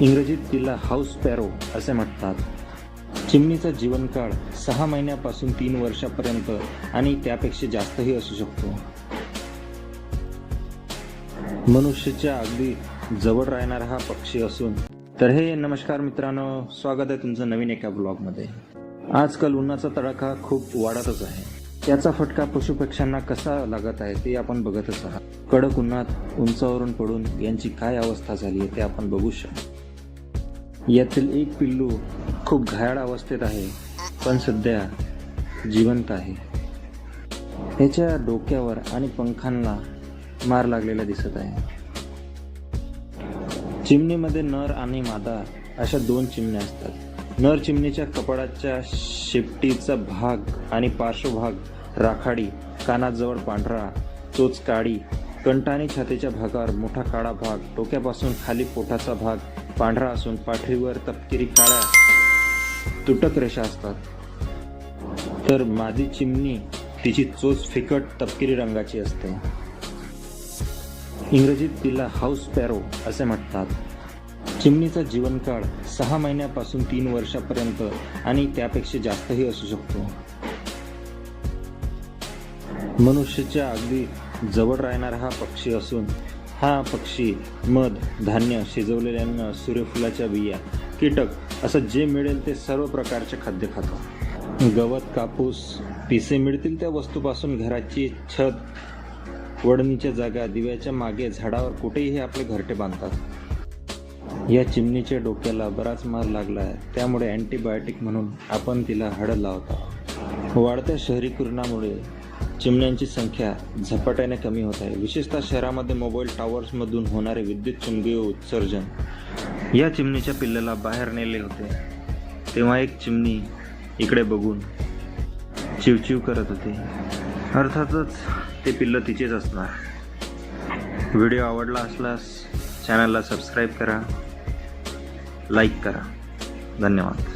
इंग्रजीत तिला हाऊस पॅरो असे म्हणतात. चिमणीचा जीवनकाळ सहा महिन्यापासून तीन वर्षापर्यंत आणि त्यापेक्षा जास्तही असू शकतो. मनुष्याच्या अगदी जवळ राहणारा हा पक्षी असून तर हे नमस्कार मित्रांनो स्वागत आहे तुमचं नवीन एका ब्लॉगमध्ये. आजकाल उन्हाचा तडाखा खूप वाढतच आहे. त्याचा फटका पशुपक्ष्यांना कसा लागत आहे ते आपण बघतच आहात. कडक उन्हात उंचावरून पडून यांची काय अवस्था झाली आहे ते आपण बघू शकतो. यातील एक पिल्लू खूप घायाळ अवस्थेत आहे पण सध्या जिवंत आहे. त्याच्या डोक्यावर आणि पंखांना मार लागलेला दिसत आहे. चिमणीमध्ये नर आणि मादा अशा दोन चिमण्या असतात. नर चिमणीच्या कपाळाच्या शेपटीचा भाग आणि पार्श्वभाग राखाडी कानाजवळ पांढरा चोच काळी कंठ छातीच्या भागावर मोठा काळा भाग डोक्यापासून खाली पोटाचा भाग पांढरा असून पाठीवर तपकिरी काळ्या तुटक रेषा असतात. तर मादी चिमणी तिची चोच फिकट तपकिरी रंगाची असते. इंग्रजीत तिला हाऊस पॅरो असे म्हणतात. चिमणीचा जीवनकाळ सहा महिन्यापासून तीन वर्षापर्यंत आणि त्यापेक्षा जास्तही असू शकतो. मनुष्याच्या अगदी जवळ राहणारा हा पक्षी असून हा पक्षी मध धान्य शिजवलेले अन्न सूर्यफुलाच्या बिया कीटक असं जे मिळेल ते सर्व प्रकारचे खाद्य खातो. गवत कापूस पिसे मिळतील त्या वस्तूपासून घराची छत वडणीच्या जागा दिव्याच्या मागे झाडावर कुठेही आपले घरटे बांधतात. या चिमणीच्या डोक्याला बराच मार लागला आहे. त्यामुळे अँटीबायोटिक म्हणून आपण तिला हळद लावतो वाढत्या शहरीकरणामुळे चिमण्यांची संख्या झपाट्याने कमी होत आहे. विशेषतः शहरामध्ये मोबाईल टॉवर्समधून होणारे विद्युत चुंबकीय उत्सर्जन या चिमणीच्या पिल्लाला बाहेर नेले होते. तेव्हा एक चिमणी इकडे बघून चिवचिव करत होती. अर्थातच ते पिल्लं तिचेच असणार. व्हिडिओ आवडला असल्यास चॅनलला सबस्क्राईब करा लाईक करा. धन्यवाद.